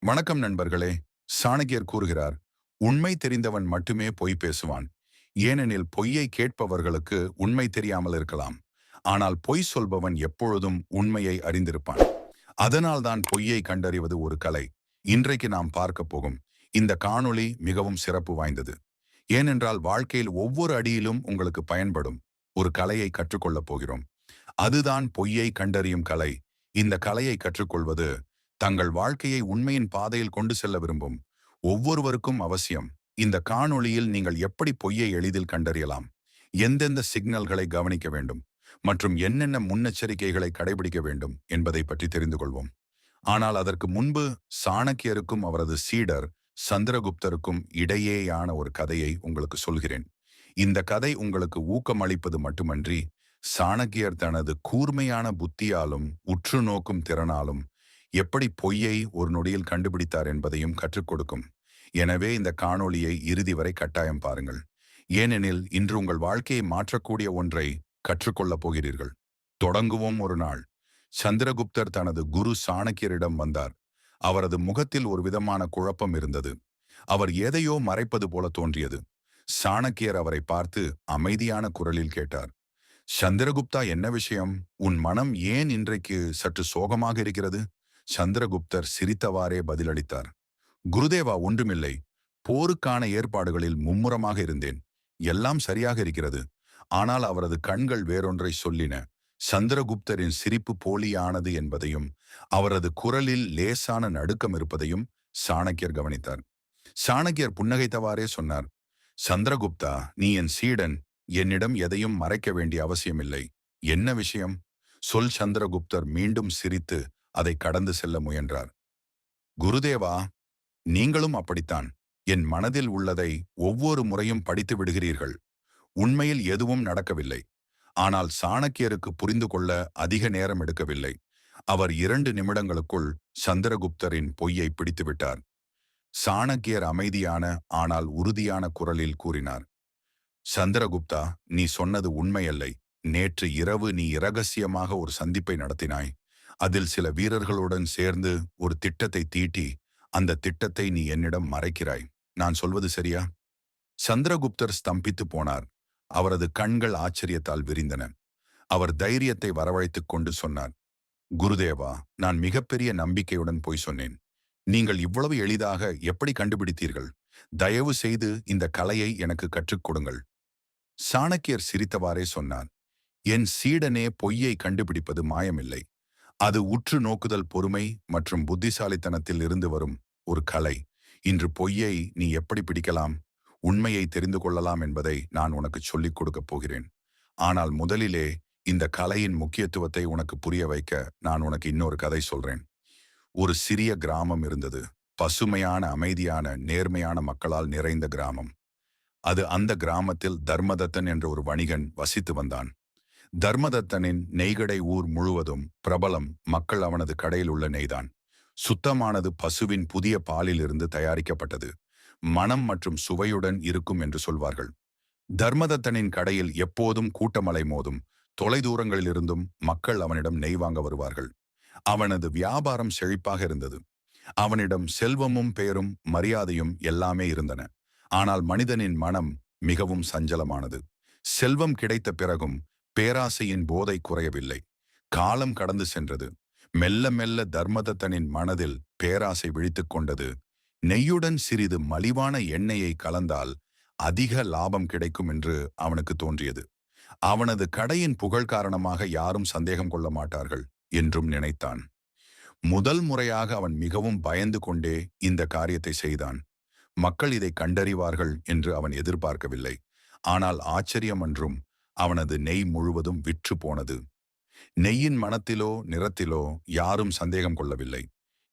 வணக்கம் நண்பர்களே. சாணக்கியர் கூறுகிறார் உண்மை தெரிந்தவன் மட்டுமே பொய் பேசுவான். ஏனெனில் பொய்யை கேட்பவர்களுக்கு உண்மை தெரியாமல் இருக்கலாம். ஆனால் பொய் சொல்பவன் எப்பொழுதும் உண்மையை அறிந்திருப்பான். அதனால்தான் பொய்யை கண்டறிவது ஒரு கலை. இன்றைக்கு நாம் பார்க்க போகும் இந்த காணொளி மிகவும் சிறப்பு வாய்ந்தது. ஏனென்றால் வாழ்க்கையில் ஒவ்வொரு அடியிலும் உங்களுக்கு பயன்படும் ஒரு கலையை கற்றுக்கொள்ளப் போகிறோம். அதுதான் பொய்யை கண்டறியும் கலை. இந்த கலையை கற்றுக்கொள்வது தங்கள் வாழ்க்கையை உண்மையின் பாதையில் கொண்டு செல்ல விரும்பும் ஒவ்வொருவருக்கும் அவசியம். இந்த காணொளியில் நீங்கள் எப்படி பொய்யை எளிதில் கண்டறியலாம்? எந்தெந்த சிக்னல்களை கவனிக்க வேண்டும்? மற்றும் என்னென்ன முன்னெச்சரிக்கைகளை கடைபிடிக்க வேண்டும்? என்பதை பற்றி தெரிந்து கொள்வோம். ஆனால் அதற்கு முன்பு சாணக்கியருக்கும் அவரது சீடர் சந்திரகுப்தருக்கும் இடையேயான ஒரு கதையை உங்களுக்கு சொல்கிறேன். இந்த கதை உங்களுக்கு ஊக்கம் அளிப்பது மட்டுமன்றி சாணக்கியர் தனது கூர்மையான புத்தியாலும் உற்று நோக்கும் திறனாலும் எப்படி பொய்யை ஒரு நொடியில் கண்டுபிடித்தார் என்பதையும் கற்றுக் கொடுக்கும். எனவே இந்த காணொளியை இறுதி வரை கட்டாயம் பாருங்கள். ஏனெனில் இன்று உங்கள் வாழ்க்கையை மாற்றக்கூடிய ஒன்றை கற்றுக்கொள்ளப் போகிறீர்கள். தொடங்குவோம் ஒரு நாள். சந்திரகுப்தர் தனது குரு சாணக்கியரிடம் வந்தார். அவரது முகத்தில் ஒரு விதமான குழப்பம் இருந்தது. அவர் எதையோ மறைப்பது போல தோன்றியது. சாணக்கியர் அவரை பார்த்து அமைதியான குரலில் கேட்டார். சந்திரகுப்தா என்ன விஷயம்? உன் மனம் ஏன் இன்றைக்கு சற்று சோகமாக இருக்கிறது? சந்திரகுப்தர் சிரித்தவாறே பதிலளித்தார். குருதேவா ஒன்றுமில்லை. போருக்கான ஏற்பாடுகளில் மும்முரமாக இருந்தேன். எல்லாம் சரியாக இருக்கிறது. ஆனால் அவரது கண்கள் வேறொன்றை சொல்லின. சந்திரகுப்தரின் சிரிப்பு போலியானது என்பதையும் அவரது குரலில் லேசான நடுக்கம் இருப்பதையும் சாணக்கியர் கவனித்தார். சாணக்கியர் புன்னகைத்தவாறே சொன்னார் சந்திரகுப்தா நீ என் சீடன். என்னிடம் எதையும் மறைக்க வேண்டிய அவசியமில்லை. என்ன விஷயம்? சொல் சந்திரகுப்தர் மீண்டும் சிரித்து அதை கடந்து செல்ல முயன்றார். குருதேவா நீங்களும் அப்படித்தான். என் மனதில் உள்ளதை ஒவ்வொரு முறையும் படித்து விடுகிறீர்கள். உண்மையில் எதுவும் நடக்கவில்லை. ஆனால் சாணக்கியருக்கு புரிந்து கொள்ள அதிக நேரம் எடுக்கவில்லை. அவர் இரண்டு நிமிடங்களுக்குள் சந்திரகுப்தரின் பொய்யை பிடித்துவிட்டார். சாணக்கியர் அமைதியான ஆனால் உறுதியான குரலில் கூறினார். சந்திரகுப்தா நீ சொன்னது உண்மையல்லை. நேற்று இரவு நீ இரகசியமாக ஒரு சந்திப்பை நடத்தினாய். அதில் சில வீரர்களுடன் சேர்ந்து ஒரு திட்டத்தை தீட்டி அந்த திட்டத்தை நீ என்னிடம் மறைக்கிறாய். நான் சொல்வது சரியா? சந்திரகுப்தர் ஸ்தம்பித்து போனார். அவரது கண்கள் ஆச்சரியத்தால் விரிந்தன. அவர் தைரியத்தை வரவழைத்துக் கொண்டு சொன்னார் குருதேவா நான் மிகப்பெரிய நம்பிக்கையுடன் போய் சொன்னேன். நீங்கள் இவ்வளவு எளிதாக எப்படி கண்டுபிடித்தீர்கள்? தயவு செய்து இந்த கலையை எனக்கு கற்றுக் கொடுங்கள். சாணக்கியர் சிரித்தவாறே சொன்னார் என் சீடனே பொய்யை கண்டுபிடிப்பது மாயமில்லை. அது உற்று நோக்குதல் பொறுமை மற்றும் புத்திசாலித்தனத்தில் இருந்து வரும் ஒரு கலை. இன்று பொய்யை நீ எப்படி பிடிக்கலாம்? உண்மையை தெரிந்து கொள்ளலாம் என்பதை நான் உனக்கு சொல்லிக் கொடுக்கப் போகிறேன். ஆனால் முதலிலே இந்த கலையின் முக்கியத்துவத்தை உனக்கு புரிய வைக்க நான் உனக்கு இன்னொரு கதை சொல்றேன். ஒரு சிறிய கிராமம் இருந்தது. பசுமையான அமைதியான நேர்மையான மக்களால் நிறைந்த கிராமம். அது அந்த கிராமத்தில் தர்மதத்தன் என்ற ஒரு வணிகன் வசித்து வந்தான். தர்மதத்தனின் நெய்கடை ஊர் முழுவதும் பிரபலம் மக்கள் அவனது கடையில் உள்ள நெய்தான். சுத்தமானது பசுவின் புதிய பாலிலிருந்து தயாரிக்கப்பட்டது. மனம் மற்றும் சுவையுடன் இருக்கும் என்று சொல்வார்கள். தர்மதத்தனின் கடையில் எப்போதும் கூட்டமலை மோதும். தொலைதூரங்களிலிருந்தும் மக்கள் அவனிடம் நெய் வாங்க வருவார்கள். அவனது வியாபாரம் செழிப்பாக இருந்தது. அவனிடம் செல்வமும் பெயரும் மரியாதையும் எல்லாமே இருந்தன. ஆனால் மனிதனின் மனம் மிகவும் சஞ்சலமானது. செல்வம் கிடைத்த பிறகும் பேராசையின் போதை குறையவில்லை. காலம் கடந்து சென்றது. மெல்ல மெல்ல தர்மதத்தனின் மனதில் பேராசை விழித்துக் கொண்டது. நெய்யுடன் சிறிது மலிவான எண்ணெயை கலந்தால் அதிக லாபம் கிடைக்கும் என்று அவனுக்கு தோன்றியது. அவனது கடையின் புகழ் காரணமாக யாரும் சந்தேகம் கொள்ள மாட்டார்கள் என்றும் நினைத்தான். முதல் முறையாக அவன் மிகவும் பயந்து கொண்டே இந்த காரியத்தை செய்தான். மக்கள் இதை கண்டறிவார்கள் என்று அவன் எதிர்பார்க்கவில்லை. ஆனால் ஆச்சரியம் என்றும் அவனது நெய் முழுவதும் விற்று போனது. நெய்யின் மனத்திலோ நிறத்திலோ யாரும் சந்தேகம் கொள்ளவில்லை.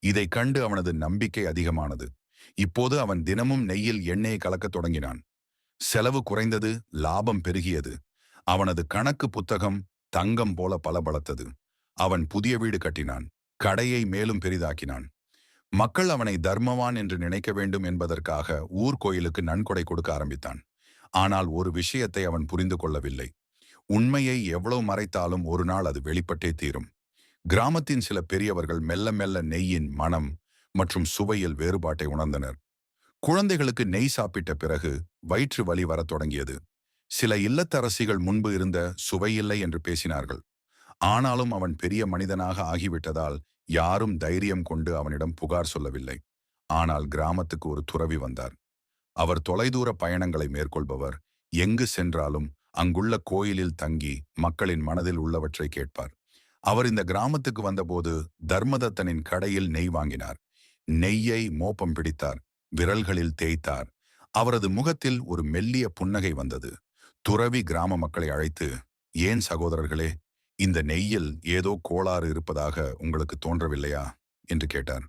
இதை கண்டு அவனது நம்பிக்கை அதிகமானது. இப்போது அவன் தினமும் நெய்யில் எண்ணெயை கலக்கத் தொடங்கினான். செலவு குறைந்தது லாபம் பெருகியது. அவனது கணக்கு புத்தகம் தங்கம் போல பலபலத்தது அவன் புதிய வீடு கட்டினான். கடையை மேலும் பெரிதாக்கினான். மக்கள் அவனை தர்மவான் என்று நினைக்க வேண்டும் என்பதற்காக ஊர்கோயிலுக்கு நன்கொடை கொடுக்க ஆரம்பித்தான். ஆனால் ஒரு விஷயத்தை அவன் புரிந்து கொள்ளவில்லை. உண்மையை எவ்வளவு மறைத்தாலும் ஒரு நாள் அது வெளிப்பட்டே தீரும். கிராமத்தின் சில பெரியவர்கள் மெல்ல மெல்ல நெய்யின் மனம் மற்றும் சுவையில் வேறுபாட்டை உணர்ந்தனர். குழந்தைகளுக்கு நெய் சாப்பிட்ட பிறகு வயிற்று வலி வரத் தொடங்கியது. சில இல்லத்தரசிகள் முன்பு இருந்த சுவையில்லை என்று பேசினார்கள். ஆனாலும் அவன் பெரிய மனிதனாக ஆகிவிட்டதால் யாரும் தைரியம் கொண்டு அவனிடம் புகார் சொல்லவில்லை. ஆனால் கிராமத்துக்கு ஒரு துறவி வந்தார். அவர் தொலைதூர பயணங்களை மேற்கொள்பவர். எங்கு சென்றாலும் அங்குள்ள கோயிலில் தங்கி மக்களின் மனதில் உள்ளவற்றை கேட்பார். அவர் இந்த கிராமத்துக்கு வந்தபோது தர்மதத்தனின் கடையில் நெய் வாங்கினார். நெய்யை மோப்பம் பிடித்தார். விரல்களில் தேய்த்தார். அவரது முகத்தில் ஒரு மெல்லிய புன்னகை வந்தது. துறவி கிராம மக்களை அழைத்து ஏன் சகோதரர்களே இந்த நெய்யில் ஏதோ கோளாறு இருப்பதாக உங்களுக்கு தோன்றவில்லையா? என்று கேட்டார்.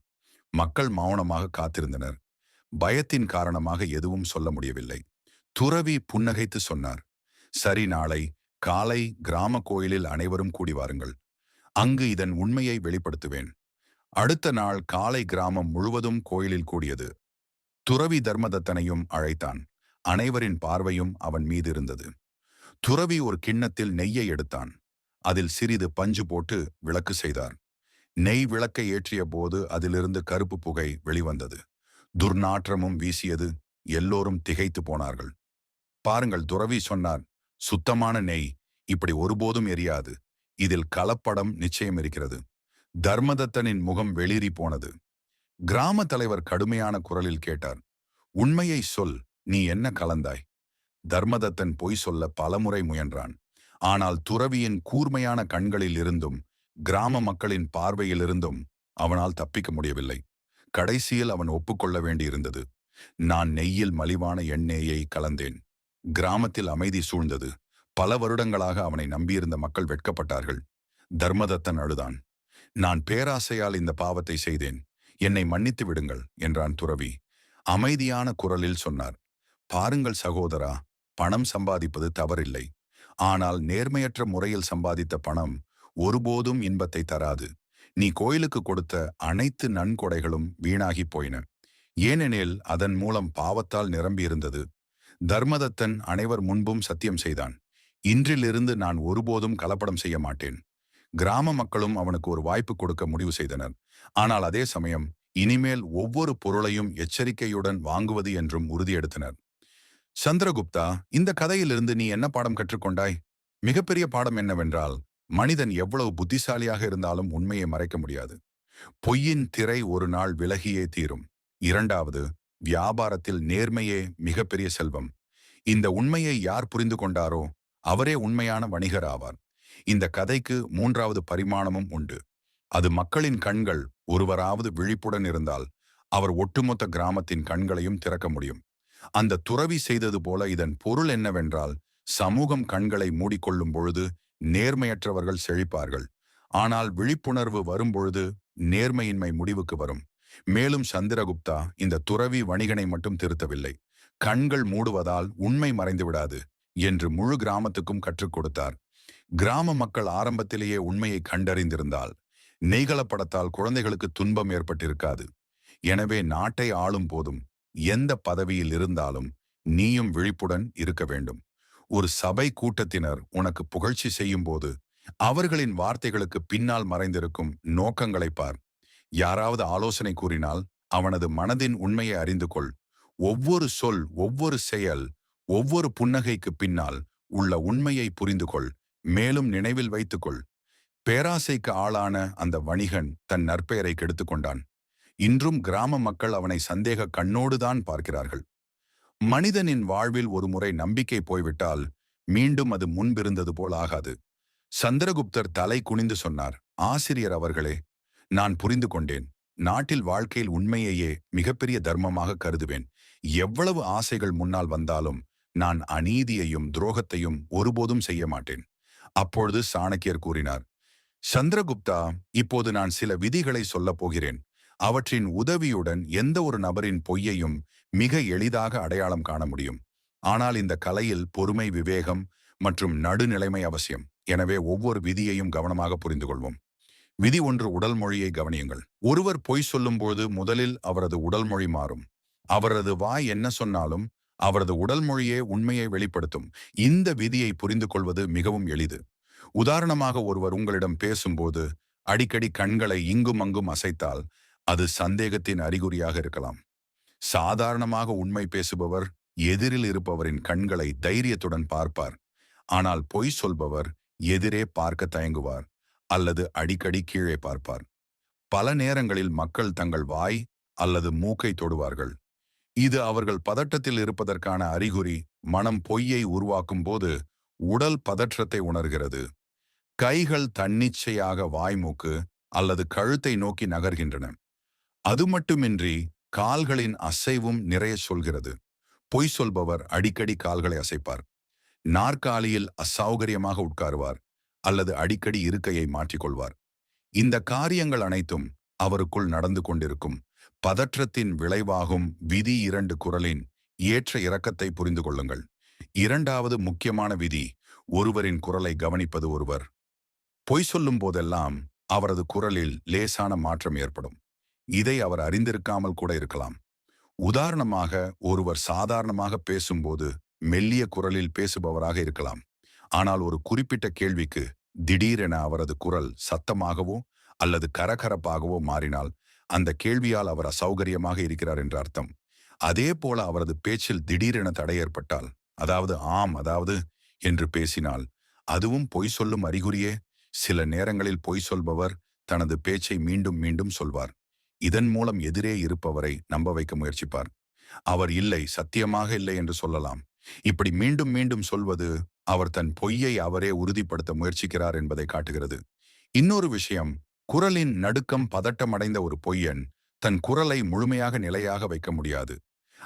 மக்கள் மௌனமாக காத்திருந்தனர். பயத்தின் காரணமாக எதுவும் சொல்ல முடியவில்லை. துறவி புன்னகைத்து சொன்னார். சரி நாளை காலை கிராம கோயிலில் அனைவரும் கூடி வாருங்கள். அங்கு இதன் உண்மையை வெளிப்படுத்துவேன். அடுத்த நாள் காலை கிராமம் முழுவதும் கோயிலில் கூடியது. துறவி தர்மதத்தனையும் அழைத்தான். அனைவரின் பார்வையும் அவன் மீது இருந்தது. துறவி ஒரு கிண்ணத்தில் நெய்யை எடுத்தான். அதில் சிறிது பஞ்சு போட்டு விளக்கு செய்தார். நெய் விளக்கை ஏற்றிய போது அதிலிருந்து கருப்பு புகை வெளிவந்தது. துர்நாற்றமும் வீசியது எல்லோரும் திகைத்து போனார்கள். பாருங்கள் துறவி சொன்னார் சுத்தமான நெய் இப்படி ஒருபோதும் எரியாது. இதில் கலப்படம் நிச்சயம் இருக்கிறது தர்மதத்தனின் முகம் வெளிரி போனது. கிராம தலைவர் கடுமையான குரலில் கேட்டார் உண்மையை சொல் நீ என்ன கலந்தாய்? தர்மதத்தன் பொய் சொல்ல பலமுறை முயன்றான். ஆனால் துறவியின் கூர்மையான கண்களில் இருந்தும் கிராம மக்களின் பார்வையிலிருந்தும் அவனால் தப்பிக்க முடியவில்லை. கடைசியில் அவன் ஒப்புக்கொள்ள வேண்டியிருந்தது. நான் நெய்யில் மலிவான எண்ணெயை கலந்தேன். கிராமத்தில் அமைதி சூழ்ந்தது. பல வருடங்களாக அவனை நம்பியிருந்த மக்கள் வெட்கப்பட்டார்கள். தர்மதத்தன் அழுதான். நான் பேராசையால் இந்த பாவத்தை செய்தேன். என்னை மன்னித்து விடுங்கள் என்றான் துறவி. அமைதியான குரலில் சொன்னார். பாருங்கள் சகோதரா பணம் சம்பாதிப்பது தவறில்லை. ஆனால் நேர்மையற்ற முறையில் சம்பாதித்த பணம் ஒருபோதும் இன்பத்தை தராது. நீ கோயிலுக்கு கொடுத்த அனைத்து நன்கொடைகளும் வீணாகி போயின. ஏனெனில் அதன் மூலம் பாவத்தால் நிரம்பியிருந்தது. தர்மதத்தன் அனைவர் முன்பும் சத்தியம் செய்தான். இன்றிலிருந்து நான் ஒருபோதும் கலப்படம் செய்ய மாட்டேன். கிராம மக்களும் அவனுக்கு ஒரு வாய்ப்பு கொடுக்க முடிவு செய்தனர். ஆனால் அதே சமயம் இனிமேல் ஒவ்வொரு பொருளையும் எச்சரிக்கையுடன் வாங்குவது என்றும் உறுதியெடுத்தனர் சந்திரகுப்தா இந்த கதையிலிருந்து நீ என்ன பாடம் கற்றுக்கொண்டாய்? மிகப்பெரிய பாடம் என்னவென்றால் மனிதன் எவ்வளவு புத்திசாலியாக இருந்தாலும் உண்மையை மறைக்க முடியாது. பொய்யின் திரை ஒரு நாள் விலகியே தீரும். இரண்டாவது வியாபாரத்தில் நேர்மையே மிகப்பெரிய செல்வம். இந்த உண்மையை யார் புரிந்து கொண்டாரோ அவரே உண்மையான வணிகர் ஆவார். இந்த கதைக்கு மூன்றாவது பரிமாணமும் உண்டு. அது மக்களின் கண்கள் ஒருவராவது விழிப்புடன் இருந்தால் அவர் ஒட்டுமொத்த கிராமத்தின் கண்களையும் திறக்க முடியும். அந்த துறவி செய்தது போல இதன் பொருள் என்னவென்றால் சமூகம் கண்களை மூடிக்கொள்ளும் பொழுது நேர்மையற்றவர்கள் செழிப்பார்கள். ஆனால் விழிப்புணர்வு வரும்பொழுது நேர்மையின்மை முடிவுக்கு வரும். மேலும் சந்திரகுப்தா இந்த துறவி வணிகனை மட்டும் திருத்தவில்லை. கண்கள் மூடுவதால் உண்மை மறைந்து விடாது என்று முழு கிராமத்துக்கும் கற்றுக் கொடுத்தார். கிராம மக்கள் ஆரம்பத்திலேயே உண்மையை கண்டறிந்திருந்தால் நெய்கலப்படத்தால் குழந்தைகளுக்கு துன்பம் ஏற்பட்டிருக்காது. எனவே நாட்டை ஆளும் போதும் எந்த பதவியில் இருந்தாலும் நீயும் விழிப்புடன் இருக்க வேண்டும். ஒரு சபை கூட்டத்தினர் உனக்கு புகழ்ச்சி செய்யும் போது அவர்களின் வார்த்தைகளுக்கு பின்னால் மறைந்திருக்கும் நோக்கங்களை பார். யாராவது ஆலோசனை கூறினால் அவனது மனதின் உண்மையை அறிந்து கொள். ஒவ்வொரு சொல் ஒவ்வொரு செயல் ஒவ்வொரு புன்னகைக்கு பின்னால் உள்ள உண்மையை புரிந்து கொள். மேலும் நினைவில் வைத்துக்கொள் பேராசைக்கு ஆளான அந்த வணிகன் தன் நற்பெயரை கெடுத்துக் கொண்டான். இன்றும் கிராம மக்கள் அவனை சந்தேக கண்ணோடுதான் பார்க்கிறார்கள். மனிதனின் வாழ்வில் ஒரு முறை நம்பிக்கை போய்விட்டால் மீண்டும் அது முன்பிருந்தது போல் ஆகாது. சந்திரகுப்தர் தலை குனிந்து சொன்னார் ஆசிரியர் அவர்களே நான் புரிந்து கொண்டேன். நாட்டில் வாழ்க்கையில் உண்மையையே மிகப்பெரிய தர்மமாக கருதுவேன். எவ்வளவு ஆசைகள் முன்னால் வந்தாலும் நான் அநீதியையும் துரோகத்தையும் ஒருபோதும் செய்ய மாட்டேன். அப்பொழுது சாணக்கியர் கூறினார் சந்திரகுப்தா இப்போது நான் சில விதிகளை சொல்லப் போகிறேன். அவற்றின் உதவியுடன் எந்த ஒரு நபரின் பொய்யையும் மிக எளிதாக அடையாளம் காண முடியும். ஆனால் இந்த கலையில் பொறுமை விவேகம் மற்றும் நடுநிலைமை அவசியம். எனவே ஒவ்வொரு விதியையும் கவனமாக புரிந்து கொள்வோம். விதி ஒன்று உடல் மொழியை கவனியுங்கள். ஒருவர் பொய் சொல்லும்போது முதலில் அவரது உடல் மொழி மாறும். அவரது வாய் என்ன சொன்னாலும் அவரது உடல் மொழியே உண்மையை வெளிப்படுத்தும். இந்த விதியை புரிந்து கொள்வது மிகவும் எளிது. உதாரணமாக ஒருவர் உங்களிடம் பேசும்போது அடிக்கடி கண்களை இங்கும் அங்கும் அசைத்தால் அது சந்தேகத்தின் அறிகுறியாக இருக்கலாம். சாதாரணமாக உண்மை பேசுபவர் எதிரில் இருப்பவரின் கண்களை தைரியத்துடன் பார்ப்பார். ஆனால் பொய் சொல்பவர் எதிரே பார்க்க தயங்குவார் அல்லது அடிக்கடி கீழே பார்ப்பார். பல நேரங்களில் மக்கள் தங்கள் வாய் அல்லது மூக்கை தொடுவார்கள். இது அவர்கள் பதட்டத்தில் இருப்பதற்கான அறிகுறி மனம் பொய்யை உருவாக்கும் போது உடல் பதற்றத்தை உணர்கிறது. கைகள் தன்னிச்சையாக வாய்மூக்கு அல்லது கழுத்தை நோக்கி நகர்கின்றன. அது மட்டுமின்றி கால்களின் அசைவும் நிறைய சொல்கிறது. பொய் சொல்பவர் அடிக்கடி கால்களை அசைப்பார். நாற்காலியில் அசௌகரியமாக உட்காருவார் அல்லது அடிக்கடி இருக்கையை மாற்றிக்கொள்வார். இந்த காரியங்கள் அனைத்தும் அவருக்குள் நடந்து கொண்டிருக்கும். பதற்றத்தின் விளைவாகும் விதி இரண்டு குரலின் ஏற்ற இரக்கத்தை புரிந்து கொள்ளுங்கள். இரண்டாவது முக்கியமான விதி ஒருவரின் குரலை கவனிப்பது ஒருவர். பொய் சொல்லும் போதெல்லாம் அவரது குரலில் லேசான மாற்றம் ஏற்படும். இதை அவர் அறிந்திருக்காமல் கூட இருக்கலாம். உதாரணமாக ஒருவர் சாதாரணமாக பேசும்போது மெல்லிய குரலில் பேசுபவராக இருக்கலாம். ஆனால் ஒரு குறிப்பிட்ட கேள்விக்கு திடீரென அவரது குரல் சத்தமாகவோ அல்லது கரகரப்பாகவோ மாறினால் அந்த கேள்வியால் அவர் அசௌகரியமாக இருக்கிறார் என்ற அர்த்தம். அதே போல அவரது பேச்சில் திடீரென தடை ஏற்பட்டால் அதாவது ஆம் அதாவது என்று பேசினால் அதுவும் பொய் சொல்லும் அறிகுறியே. சில நேரங்களில் பொய் சொல்பவர் தனது பேச்சை மீண்டும் மீண்டும் சொல்வார். இதன் மூலம் எதிரே இருப்பவரை நம்ப வைக்க முயற்சிப்பார். அவர் இல்லை சத்தியமாக இல்லை என்று சொல்லலாம். இப்படி மீண்டும் மீண்டும் சொல்வது அவர் தன் பொய்யை அவரே உறுதிப்படுத்த முயற்சிக்கிறார் என்பதை காட்டுகிறது. இன்னொரு விஷயம் குரலின் நடுக்கம் பதட்டமடைந்த ஒரு பொய்யன் தன் குரலை முழுமையாக நிலையாக வைக்க முடியாது.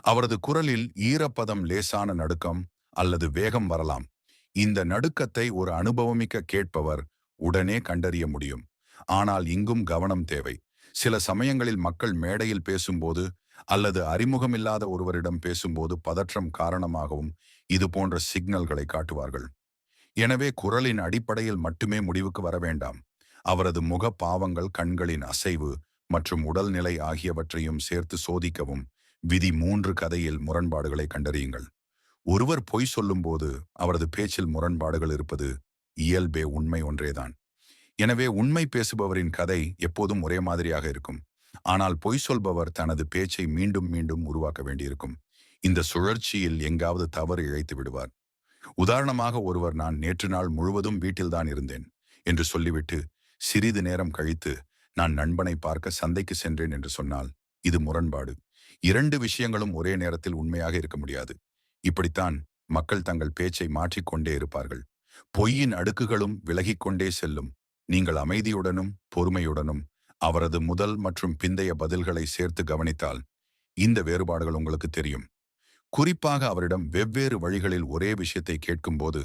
அவரது குரலில் ஈரப்பதம் லேசான நடுக்கம் அல்லது வேகம் வரலாம். இந்த நடுக்கத்தை ஒரு அனுபவமிக்க கேட்பவர் உடனே கண்டறிய முடியும். ஆனால் இங்கும் கவனம் தேவை. சில சமயங்களில் மக்கள் மேடையில் பேசும்போது அல்லது அறிமுகமில்லாத ஒருவரிடம் பேசும்போது பதற்றம் காரணமாகவும் இது போன்ற சிக்னல்களை காட்டுவார்கள். எனவே குரலின் அடிப்படையில் மட்டுமே முடிவுக்கு வர வேண்டாம். அவரது முக பாவங்கள் கண்களின் அசைவு மற்றும் உடல்நிலை ஆகியவற்றையும் சேர்த்து சோதிக்கவும் விதி மூன்று கதையில் முரண்பாடுகளை கண்டறியுங்கள். ஒருவர் பொய் சொல்லும்போது அவரது பேச்சில் முரண்பாடுகள் இருப்பது இயல்பே உண்மை ஒன்றேதான். எனவே உண்மை பேசுபவரின் கதை எப்போதும் ஒரே மாதிரியாக இருக்கும். ஆனால் பொய் சொல்பவர் தனது பேச்சை மீண்டும் மீண்டும் உருவாக்க வேண்டியிருக்கும். இந்த சுழற்சியில் எங்காவது தவறு இழைத்து விடுவார். உதாரணமாக ஒருவர் நான் நேற்று நாள் முழுவதும் வீட்டில்தான் இருந்தேன் என்று சொல்லிவிட்டு சிறிது நேரம் கழித்து நான் நண்பனை பார்க்க சந்தைக்கு சென்றேன் என்று சொன்னால் இது முரண்பாடு. இரண்டு விஷயங்களும் ஒரே நேரத்தில் உண்மையாக இருக்க முடியாது. இப்படித்தான் மக்கள் தங்கள் பேச்சை மாற்றிக்கொண்டே இருப்பார்கள். பொய்யின் அடுக்குகளும் விலகிக்கொண்டே செல்லும். நீங்கள் அமைதியுடனும் பொறுமையுடனும் அவரது முதல் மற்றும் பிந்தைய பதில்களை சேர்த்து கவனித்தால் இந்த வேறுபாடுகள் உங்களுக்கு தெரியும். குறிப்பாக அவரிடம் வெவ்வேறு வழிகளில் ஒரே விஷயத்தை கேட்கும்போது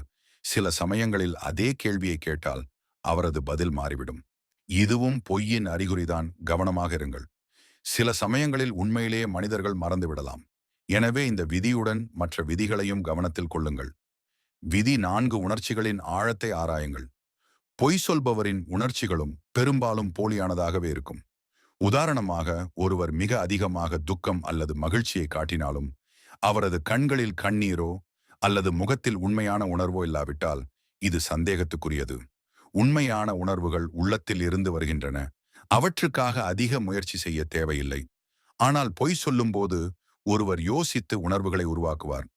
சில சமயங்களில் அதே கேள்வியை கேட்டால் அவரது பதில் மாறிவிடும். இதுவும் பொய்யின் அறிகுறிதான். கவனமாக இருங்கள். சில சமயங்களில் உண்மையிலேயே மனிதர்கள் மறந்துவிடலாம். எனவே இந்த விதியுடன் மற்ற விதிகளையும் கவனத்தில் கொள்ளுங்கள். விதி நான்கு உணர்ச்சிகளின் ஆழத்தை ஆராயுங்கள். பொய் சொல்பவரின் உணர்ச்சிகளும் பெரும்பாலும் போலியானதாகவே இருக்கும். உதாரணமாக ஒருவர் மிக அதிகமாக துக்கம் அல்லது மகிழ்ச்சியை காட்டினாலும் அவரது கண்களில் கண்ணீரோ அல்லது முகத்தில் உண்மையான உணர்வோ இல்லாவிட்டால் இது சந்தேகத்துக்குரியது. உண்மையான உணர்வுகள் உள்ளத்தில் இருந்து வருகின்றன. அவற்றுக்காக அதிக முயற்சி செய்ய தேவையில்லை. ஆனால் பொய் சொல்லும்போது ஒருவர் யோசித்து உணர்வுகளை உருவாக்குவார்.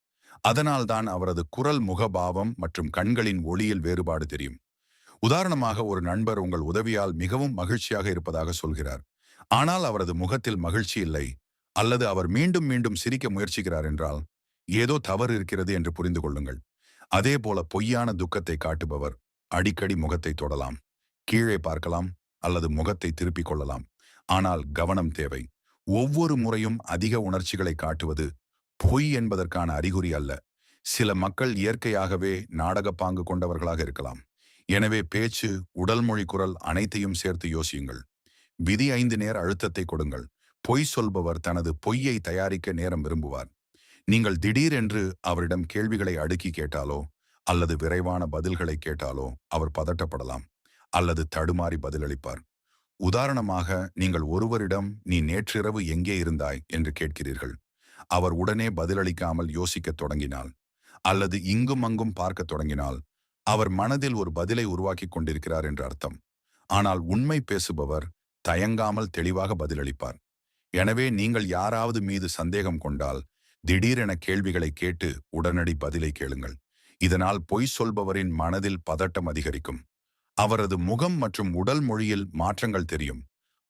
அதனால்தான் அவரது குரல் முகபாவம் மற்றும் கண்களின் ஒளியில் வேறுபாடு தெரியும். உதாரணமாக ஒரு நண்பர் உங்கள் உதவியால் மிகவும் மகிழ்ச்சியாக இருப்பதாக சொல்கிறார். ஆனால் அவரது முகத்தில் மகிழ்ச்சி இல்லை அல்லது அவர் மீண்டும் மீண்டும் சிரிக்க முயற்சிக்கிறார் என்றால் ஏதோ தவறு இருக்கிறது என்று புரிந்து கொள்ளுங்கள். அதே போல பொய்யான துக்கத்தை காட்டுபவர் அடிக்கடி முகத்தை தொடலாம் கீழே பார்க்கலாம் அல்லது முகத்தை திருப்பிக் கொள்ளலாம். ஆனால் கவனம் தேவை. ஒவ்வொரு முறையும் அதிக உணர்ச்சிகளை காட்டுவது பொய் என்பதற்கான அறிகுறி அல்ல. சில மக்கள் இயற்கையாகவே நாடகப்பாங்கு கொண்டவர்களாக இருக்கலாம். எனவே பேச்சு உடல் மொழி குரல் அனைத்தையும் சேர்த்து யோசியுங்கள். விதி ஐந்து நேர அழுத்தத்தை கொடுங்கள். பொய் சொல்பவர் தனது பொய்யை தயாரிக்க நேரம் விரும்புவார். நீங்கள் திடீரென்று அவரிடம் கேள்விகளை அடுக்கி கேட்டாலோ அல்லது விரைவான பதில்களை கேட்டாலோ அவர் பதட்டப்படலாம் அல்லது தடுமாறி பதிலளிப்பார். உதாரணமாக நீங்கள் ஒருவரிடம் நீ நேற்றிரவு எங்கே இருந்தாய்? என்று கேட்கிறீர்கள். அவர் உடனே பதிலளிக்காமல் யோசிக்கத் தொடங்கினால் அல்லது இங்கும் அங்கும் பார்க்கத் தொடங்கினால் அவர் மனதில் ஒரு பதிலை உருவாக்கி கொண்டிருக்கிறார் என்று அர்த்தம். ஆனால் உண்மை பேசுபவர் தயங்காமல் தெளிவாக பதிலளிப்பார். எனவே நீங்கள் யாராவது மீது சந்தேகம் கொண்டால் திடீரென கேள்விகளை கேட்டு உடனடி பதிலை கேளுங்கள். இதனால் பொய் சொல்பவரின் மனதில் பதட்டம் அதிகரிக்கும். அவரது முகம் மற்றும் உடல் மொழியில் மாற்றங்கள் தெரியும்.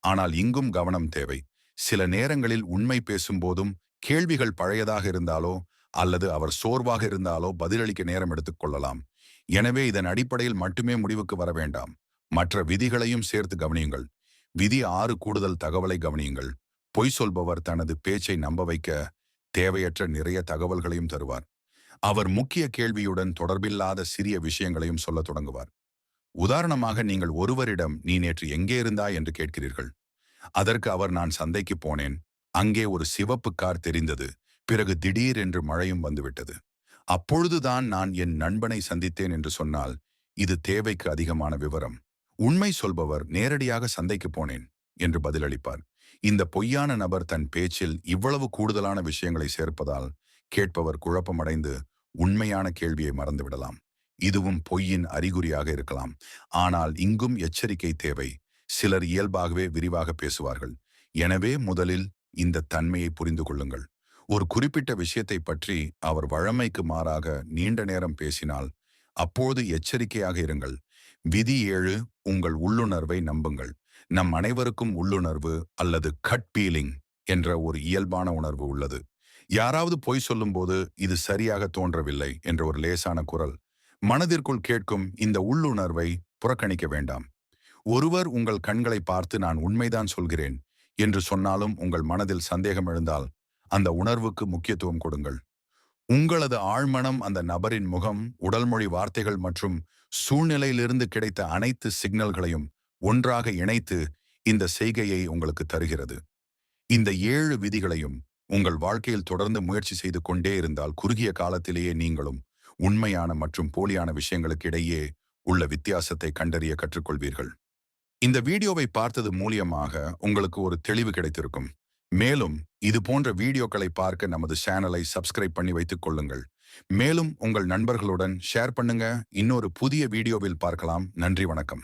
ஆனால் இங்கும் கவனம் தேவை. சில நேரங்களில் உண்மை பேசும்போதும் கேள்விகள் பழையதாக இருந்தாலோ அல்லது அவர் சோர்வாக இருந்தாலோ பதிலளிக்க நேரம் எடுத்துக் கொள்ளலாம். எனவே இதன் அடிப்படையில் மட்டுமே முடிவுக்கு வர வேண்டாம். மற்ற விதிகளையும் சேர்த்து கவனியுங்கள். விதி ஆறு கூடுதல் தகவலை கவனியுங்கள். பொய் சொல்பவர் தனது பேச்சை நம்ப வைக்க தேவையற்ற நிறைய தகவல்களையும் தருவார். அவர் முக்கிய கேள்வியுடன் தொடர்பில்லாத சிறிய விஷயங்களையும் சொல்லத் தொடங்குவார். உதாரணமாக நீங்கள் ஒருவரிடம் நீ நேற்று எங்கே இருந்தாய்? என்று கேட்கிறீர்கள். அதற்கு அவர் நான் சந்தைக்கு போனேன். அங்கே ஒரு சிவப்பு கார் தெரிந்தது. பிறகு திடீர் என்று மழையும் வந்துவிட்டது. அப்பொழுதுதான் நான் என் நண்பனை சந்தித்தேன் என்று சொன்னால் இது தேவைக்கு அதிகமான விவரம். உண்மை சொல்பவர் நேரடியாக சந்தைக்கு போனேன் என்று பதிலளிப்பார். இந்த பொய்யான நபர் தன் பேச்சில் இவ்வளவு கூடுதலான விஷயங்களை சேர்ப்பதால் கேட்பவர் குழப்பமடைந்து உண்மையான கேள்வியை மறந்துவிடலாம். இதுவும் பொய்யின் அறிகுறியாக இருக்கலாம். ஆனால் இங்கும் எச்சரிக்கை தேவை. சிலர் இயல்பாகவே விரிவாக பேசுவார்கள். எனவே முதலில் இந்த தன்மையை புரிந்து கொள்ளுங்கள். ஒரு குறிப்பிட்ட விஷயத்தை பற்றி அவர் வழமைக்கு மாறாக நீண்ட நேரம் பேசினால் அப்போது எச்சரிக்கையாக இருங்கள். விதி ஏழு உங்கள் உள்ளுணர்வை நம்புங்கள். நம் அனைவருக்கும் உள்ளுணர்வு அல்லது கட் பீலிங் என்ற ஒரு இயல்பான உணர்வு உள்ளது. யாராவது பொய் சொல்லும்போது இது சரியாக தோன்றவில்லை என்ற ஒரு லேசான குரல். மனதிற்குள் கேட்கும் இந்த உள்ளுணர்வை புறக்கணிக்க வேண்டாம். ஒருவர் உங்கள் கண்களை பார்த்து நான் உண்மைதான் சொல்கிறேன் என்று சொன்னாலும் உங்கள் மனதில் சந்தேகம் எழுந்தால் அந்த உணர்வுக்கு முக்கியத்துவம் கொடுங்கள். உங்களது ஆழ்மனம் அந்த நபரின் முகம் உடல்மொழி வார்த்தைகள் மற்றும் சூழ்நிலையிலிருந்து கிடைத்த அனைத்து சிக்னல்களையும் ஒன்றாக இணைத்து இந்த செய்கையை உங்களுக்கு தருகிறது. இந்த ஏழு விதிகளையும் உங்கள் வாழ்க்கையில் தொடர்ந்து முயற்சி செய்து கொண்டே இருந்தால் குறுகிய காலத்திலேயே நீங்களும் உண்மையான மற்றும் போலியான விஷயங்களுக்கு இடையே உள்ள வித்தியாசத்தை கண்டறிய கற்றுக்கொள்வீர்கள். இந்த வீடியோவை பார்த்தது மூலியமாக உங்களுக்கு ஒரு தெளிவு கிடைத்திருக்கும். மேலும் இது போன்ற வீடியோக்களை பார்க்க நமது சேனலை சப்ஸ்கிரைப் பண்ணி வைத்துக் கொள்ளுங்கள். மேலும் உங்கள் நண்பர்களுடன் ஷேர் பண்ணுங்க. இன்னொரு புதிய வீடியோவில் பார்க்கலாம். நன்றி வணக்கம்.